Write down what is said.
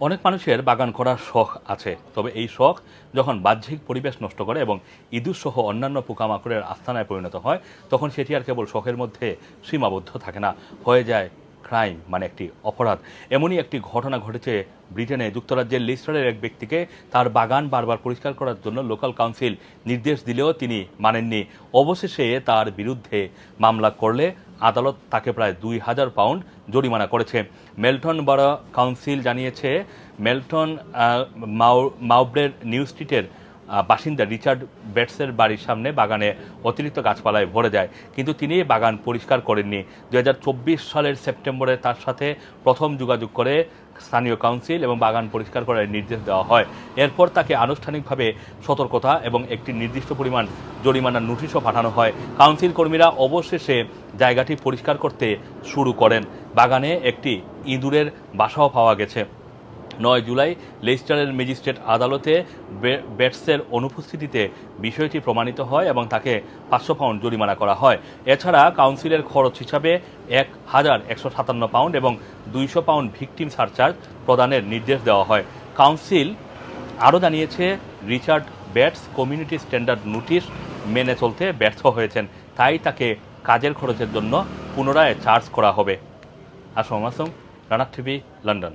অনেক মানুষের বাগান করার শখ আছে। তবে এই শখ যখন বাহ্যিক পরিবেশ নষ্ট করে এবং ইঁদুর সহ অন্যান্য পোকামাকড়ের আস্থানায় পরিণত হয়, তখন সেটি আর কেবল শখের মধ্যে সীমাবদ্ধ থাকে না। হয়ে যায় ক্রাইম মানে একটি অপরাধ। এমনই একটি ঘটনা ঘটেছে ব্রিটেনে। যুক্তরাজ্যের লিস্টারের এক ব্যক্তিকে তার বাগান বারবার পরিষ্কার করার জন্য লোকাল কাউন্সিল নির্দেশ দিলেও তিনি মানেননি। অবশেষে তার বিরুদ্ধে মামলা করলে আদালত তাকে প্রায় দুই হাজার পাউন্ড জরিমানা করেছে। মেলটন বড় কাউন্সিল জানিয়েছে, মেলটন মাউব্রের নিউ স্ট্রিটের বাসিন্দা রিচার্ড বেটসের বাড়ির সামনে বাগানে অতিরিক্ত গাছপালায় ভরে যায়। কিন্তু তিনি বাগান পরিষ্কার করেননি। দু হাজার চব্বিশ সালের সেপ্টেম্বরে তার সাথে প্রথম যোগাযোগ করে স্থানীয় কাউন্সিল এবং বাগান পরিষ্কার করার নির্দেশ দেওয়া হয়। এরপর তাকে আনুষ্ঠানিকভাবে সতর্কতা এবং একটি নির্দিষ্ট পরিমাণ জরিমানার নোটিশও পাঠানো হয়। কাউন্সিল কর্মীরা অবশেষে জায়গাটি পরিষ্কার করতে শুরু করেন। বাগানে একটি ইঁদুরের বাসাও পাওয়া গেছে। নয় জুলাই লেস্টারের ম্যাজিস্ট্রেট আদালতে বেটসের অনুপস্থিতিতে বিষয়টি প্রমাণিত হয় এবং তাকে পাঁচশো পাউন্ড জরিমানা করা হয়। এছাড়া কাউন্সিলের খরচ হিসাবে এক হাজার একশো সাতান্ন পাউন্ড এবং দুইশো পাউন্ড ভিকটিম সারচার্জ প্রদানের নির্দেশ দেওয়া হয়। কাউন্সিল আরও জানিয়েছে, Richard Batts community standard notice মেনে চলতে ব্যর্থ হয়েছেন। তাই তাকে কাজের খরচের জন্য পুনরায় চার্জ করা হবে। আসম আসম রানার টিভি, লন্ডন।